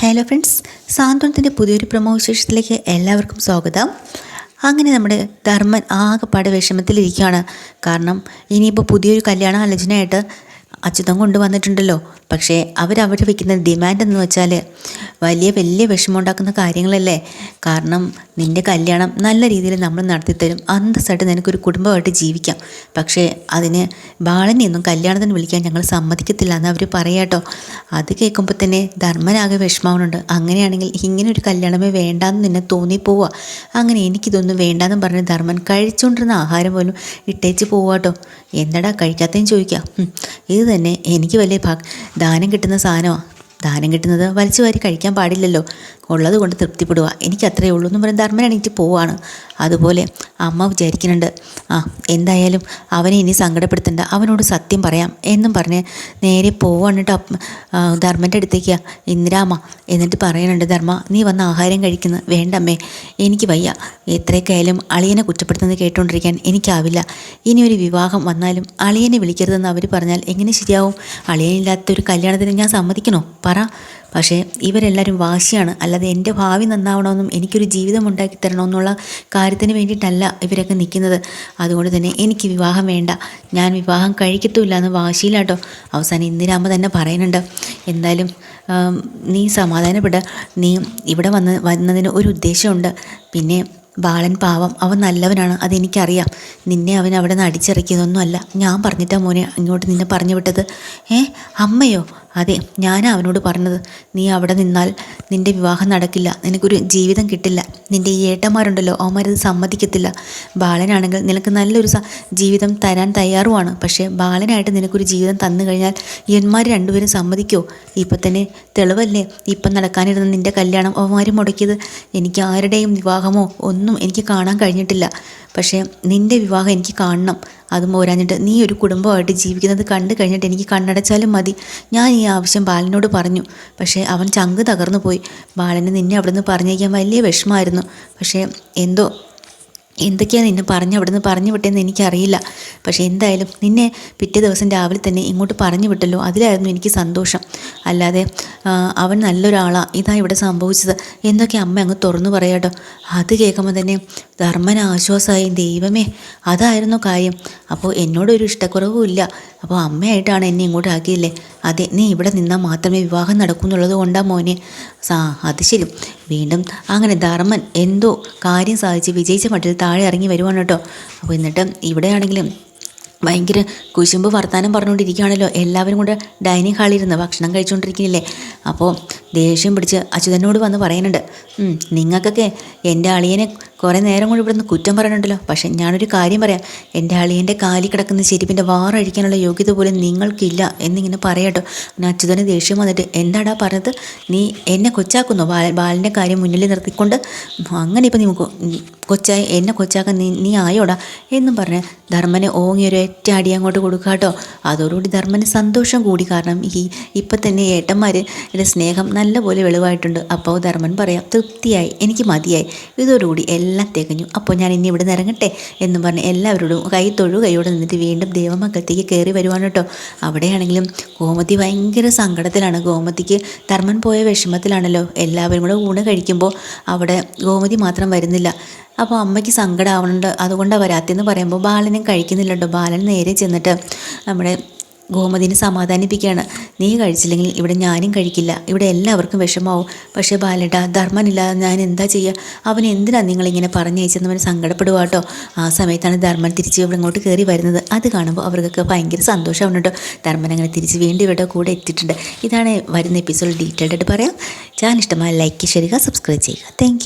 Hello friends സാന്ത്വനത്തിന്റെ പുതിയൊരു promo വിശേഷത്തിലേക്ക് എല്ലാവർക്കും സ്വാഗതം. അങ്ങനെ നമ്മുടെ ധർമ്മൻ ആകെപ്പാട് വിഷമത്തിലിരിക്കുകയാണ്. കാരണം ഇനിയിപ്പോൾ പുതിയൊരു കല്യാണ ആലോചനയായിട്ട് അച്യുതം കൊണ്ടുവന്നിട്ടുണ്ടല്ലോ. പക്ഷേ അവരവർ വെക്കുന്ന ഡിമാൻഡ് എന്ന് വെച്ചാൽ വലിയ വലിയ വിഷമമുണ്ടാക്കുന്ന കാര്യങ്ങളല്ലേ. കാരണം നിന്റെ കല്യാണം നല്ല രീതിയിൽ നമ്മൾ നടത്തിത്തരും. അന്തസ്സായിട്ട് നിനക്കൊരു കുടുംബമായിട്ട് ജീവിക്കാം. പക്ഷേ അതിന് ബാളനെയൊന്നും കല്യാണത്തിന് വിളിക്കാൻ ഞങ്ങൾ സമ്മതിക്കത്തില്ല എന്ന് അവർ പറയാട്ടോ അത് കേൾക്കുമ്പോൾ തന്നെ ധർമ്മനാകെ വിഷമാവുന്നുണ്ട്. അങ്ങനെയാണെങ്കിൽ ഇങ്ങനെ ഒരു കല്യാണമേ വേണ്ടാന്ന് നിന്നെ തോന്നിപ്പോവുക അങ്ങനെ എനിക്കിതൊന്നും വേണ്ടാന്ന് പറഞ്ഞ് ധർമ്മൻ കഴിച്ചുകൊണ്ടിരുന്ന ആഹാരം പോലും ഇട്ടേച്ച് പോവാട്ടോ എന്താടാ കഴിക്കാത്തതെന്ന് ചോദിക്കുക ഇത് തന്നെ എനിക്ക് വലിയ ഭാ ദാനം കിട്ടുന്ന സാധനമാണ് ദാനം കിട്ടുന്നത് വലിച്ചു വാരി കഴിക്കാൻ പാടില്ലല്ലോ. ഉള്ളത് കൊണ്ട് തൃപ്തിപ്പെടുക എനിക്ക് ഉള്ളൂ എന്ന് പറഞ്ഞ് ധർമ്മൻ എണീറ്റ് പോവാണ്. അതുപോലെ അമ്മ വിചാരിക്കുന്നുണ്ട് ആ എന്തായാലും അവനെ ഇനി സങ്കടപ്പെടുത്തണ്ട അവനോട് സത്യം പറയാം എന്നും പറഞ്ഞ് നേരെ പോവാണ് കേട്ടോ ധർമ്മന്റെ അടുത്തേക്ക്. ഇന്ദിരാമ്മ എന്നിട്ട് പറയുന്നുണ്ട് ധർമ്മ നീ വന്ന് ആഹാരം കഴിക്കുന്ന വേണ്ടമ്മേ എനിക്ക് വയ്യ. എത്രയൊക്കെ അളിയനെ കുറ്റപ്പെടുത്തുന്നത് കേട്ടുകൊണ്ടിരിക്കാൻ എനിക്കാവില്ല. ഇനി ഒരു വിവാഹം വന്നാലും അളിയനെ വിളിക്കരുതെന്ന് അവർ പറഞ്ഞാൽ എങ്ങനെ ശരിയാവും? അളിയനില്ലാത്തൊരു കല്യാണത്തിന് ഞാൻ സമ്മതിക്കണോ? പറ. പക്ഷേ ഇവരെല്ലാവരും വാശിയാണ്. അല്ലാതെ എന്റെ ഭാവി നന്നാവണമെന്നും എനിക്കൊരു ജീവിതം ഉണ്ടാക്കി തരണമെന്നുള്ള കാര്യത്തിന് വേണ്ടിയിട്ടല്ല ഇവരൊക്കെ നിൽക്കുന്നത്. അതുകൊണ്ട് തന്നെ എനിക്ക് വിവാഹം വേണ്ട. ഞാൻ വിവാഹം കഴിക്കത്തുമില്ല എന്ന് വാശിയിലാട്ടോ. അവസാനം ഇന്ദിരാമ്മ തന്നെ പറയുന്നുണ്ട്. എന്തായാലും നീ സമാധാനപ്പെട്ട് നീ ഇവിടെ വന്ന് വന്നതിന് ഒരു ഉദ്ദേശമുണ്ട്. പിന്നെ ബാലൻ പാവം അവൻ നല്ലവനാണ് അതെനിക്കറിയാം. നിന്നെ അവൻ അവിടെ നിന്ന് അടിച്ചിറക്കിയതൊന്നുമല്ല ഞാൻ പറഞ്ഞിട്ടാ മോനെ ഇങ്ങോട്ട് നിന്നെ പറഞ്ഞു വിട്ടത്. ഏ അമ്മയോ? അതെ ഞാൻ അവനോട് പറഞ്ഞത്. നീ അവിടെ നിന്നാൽ നിന്റെ വിവാഹം നടക്കില്ല. നിനക്കൊരു ജീവിതം കിട്ടില്ല. നിന്റെ ഈ ഏട്ടന്മാരുണ്ടല്ലോ അവന്മാരത് സമ്മതിക്കത്തില്ല. ബാലനാണെങ്കിൽ നിനക്ക് നല്ലൊരു ജീവിതം തരാൻ തയ്യാറുമാണ്. പക്ഷേ ബാലനായിട്ട് നിനക്കൊരു ജീവിതം തന്നു കഴിഞ്ഞാൽ എന്മാർ രണ്ടുപേരും സമ്മതിക്കോ? ഇപ്പം തന്നെ തെളിവല്ലേ? ഇപ്പം നടക്കാനിരുന്ന നിന്റെ കല്യാണം അവന്മാർ മുടക്കിയത്. എനിക്ക് ആരുടെയും വിവാഹമോ ഒന്നും എനിക്ക് കാണാൻ കഴിഞ്ഞിട്ടില്ല. പക്ഷേ നിന്റെ വിവാഹം എനിക്ക് കാണണം. അതും പോരാഞ്ഞിട്ട് നീ ഒരു കുടുംബമായിട്ട് ജീവിക്കുന്നത് കണ്ടു കഴിഞ്ഞിട്ട് എനിക്ക് കണ്ണടച്ചാലും മതി. ഞാൻ ഈ ആവശ്യം ബാലനോട് പറഞ്ഞു. പക്ഷേ അവൻ ചങ്ക് തകർന്നു പോയി ബാലന് നിന്നെ അവിടെ നിന്ന് പറഞ്ഞേക്കാൻ വലിയ വിഷമമായിരുന്നു. പക്ഷേ എന്തോ എന്തൊക്കെയാണ് നിന്നെ പറഞ്ഞ് അവിടെ നിന്ന് പറഞ്ഞു വിട്ടതെന്ന് എനിക്കറിയില്ല. പക്ഷേ എന്തായാലും നിന്നെ പിറ്റേ ദിവസം രാവിലെ തന്നെ ഇങ്ങോട്ട് പറഞ്ഞു വിട്ടല്ലോ. അതിലായിരുന്നു എനിക്ക് സന്തോഷം. അല്ലാതെ അവൻ നല്ലൊരാളാണ് ഇതാ ഇവിടെ സംഭവിച്ചത്. എന്തൊക്കെ അമ്മ അങ്ങ് തുറന്നു പറയാട്ടോ അത് കേൾക്കുമ്പോൾ തന്നെ ധർമ്മന ആശ്വാസമായി. ദൈവമേ അതായിരുന്നു കാര്യം. അപ്പോൾ എന്നോടൊരു ഇഷ്ടക്കുറവും ഇല്ല അപ്പോൾ അമ്മയായിട്ടാണ് എന്നെ ഇങ്ങോട്ട് ആക്കിയില്ലേ? അതെ നീ ഇവിടെ നിന്നാൽ മാത്രമേ വിവാഹം നടക്കുന്നുള്ളത് കൊണ്ടാ മോനെ. സാ അത് ശരി. വീണ്ടും അങ്ങനെ ധർമ്മൻ എന്തോ കാര്യം സാധിച്ച് വിജയിച്ച മട്ടിൽ താഴെ ഇറങ്ങി വരുവാണ് കേട്ടോ. അപ്പോൾ എന്നിട്ട് ഇവിടെയാണെങ്കിലും ഭയങ്കര കുശുമ്പ് വർത്താനം പറഞ്ഞുകൊണ്ടിരിക്കുകയാണല്ലോ. എല്ലാവരും കൂടെ ഡൈനിങ് ഹാളിൽ ഇരുന്ന് ഭക്ഷണം കഴിച്ചുകൊണ്ടിരിക്കുന്നില്ലേ? അപ്പോൾ ദേഷ്യം പിടിച്ച് അച്യുതനോട് വന്ന് പറയുന്നുണ്ട്. നിങ്ങൾക്കൊക്കെ എന്റെ അളിയനെ കുറേ നേരം കൊണ്ട് ഇവിടുന്ന് കുറ്റം പറയണുണ്ടല്ലോ പക്ഷേ ഞാനൊരു കാര്യം പറയാം. എന്റെ അളിയന്റെ കാലി കിടക്കുന്ന ചെരുപ്പിന്റെ വാറഴിക്കാനുള്ള യോഗ്യത പോലും നിങ്ങൾക്കില്ല എന്നിങ്ങനെ പറയാട്ടോ. പിന്നെ അച്യുതന് ദേഷ്യം വന്നിട്ട് എന്താടാ പറഞ്ഞത്? നീ എന്നെ കൊച്ചാക്കുന്നു? ബാല ബാലന്റെ കാര്യം മുന്നിൽ നിർത്തിക്കൊണ്ട് അങ്ങനെ ഇപ്പം നമുക്ക് കൊച്ചായി എന്നെ കൊച്ചാക്കാൻ നീ നീ ആയോടാ? എന്നും പറഞ്ഞ് ധർമ്മനെ ഓങ്ങി ഒരു ഒറ്റ അടി അങ്ങോട്ട് കൊടുക്കാട്ടോ അതോടുകൂടി ധർമ്മന് സന്തോഷം കൂടി. കാരണം ഈ ഇപ്പം തന്നെ ഏട്ടന്മാർ സ്നേഹം നല്ലപോലെ വെളിവായിട്ടുണ്ട്. അപ്പോൾ ധർമ്മൻ പറയാം തൃപ്തിയായി എനിക്ക് മതിയായി. ഇതോടുകൂടി എല്ലാം തികഞ്ഞു. അപ്പോൾ ഞാൻ ഇനി ഇവിടെ ഇറങ്ങട്ടെ എന്ന് പറഞ്ഞ് എല്ലാവരോടും കൈ തൊഴു കൈയോടെ നിന്നിട്ട് വീണ്ടും ദേവമംഗലത്തേക്ക് കയറി വരുവാണ് കേട്ടോ. അവിടെയാണെങ്കിലും ഗോമതി ഭയങ്കര സങ്കടത്തിലാണ്. ഗോമതിക്ക് ധർമ്മൻ പോയ വിഷമത്തിലാണല്ലോ. എല്ലാവരും കൂടെ ഊണ് കഴിക്കുമ്പോൾ അവിടെ ഗോമതി മാത്രം വരുന്നില്ല. അപ്പോൾ അമ്മയ്ക്ക് സങ്കടമാവുന്നുണ്ട് അതുകൊണ്ടാണ് വരാത്തെന്ന് പറയുമ്പോൾ ബാലനും കഴിക്കുന്നില്ലട്ടോ. ബാലൻ നേരെ ചെന്നിട്ട് നമ്മുടെ ഗോമതിനെ സമാധാനിപ്പിക്കുകയാണ്. നീ കഴിച്ചില്ലെങ്കിൽ ഇവിടെ ഞാനും കഴിക്കില്ല. ഇവിടെ എല്ലാവർക്കും വിഷമാവും. പക്ഷേ ബാലട ധർമ്മനില്ലാതെ ഞാൻ എന്താ ചെയ്യുക അവൻ എന്തിനാണ് നിങ്ങളിങ്ങനെ പറഞ്ഞയച്ചെന്ന് സങ്കടപ്പെടുക കേട്ടോ ആ സമയത്താണ് ധർമ്മൻ തിരിച്ച് ഇവിടെ ഇങ്ങോട്ട് കയറി വരുന്നത്. അത് കാണുമ്പോൾ അവർക്കൊക്കെ ഭയങ്കര സന്തോഷമാണ് കേട്ടോ ധർമ്മൻ അങ്ങനെ തിരിച്ച് വീണ്ടും ഇവിടെ കൂടെ എത്തിയിട്ടുണ്ട്. ഇതാണ് വരുന്ന എപ്പിസോഡ് ഡീറ്റെയിൽഡ് ആയിട്ട് പറയാം. ചാനൽ ഇഷ്ടമായ ലൈക്ക് ചെയ്യുക സബ്സ്ക്രൈബ് ചെയ്യുക. താങ്ക്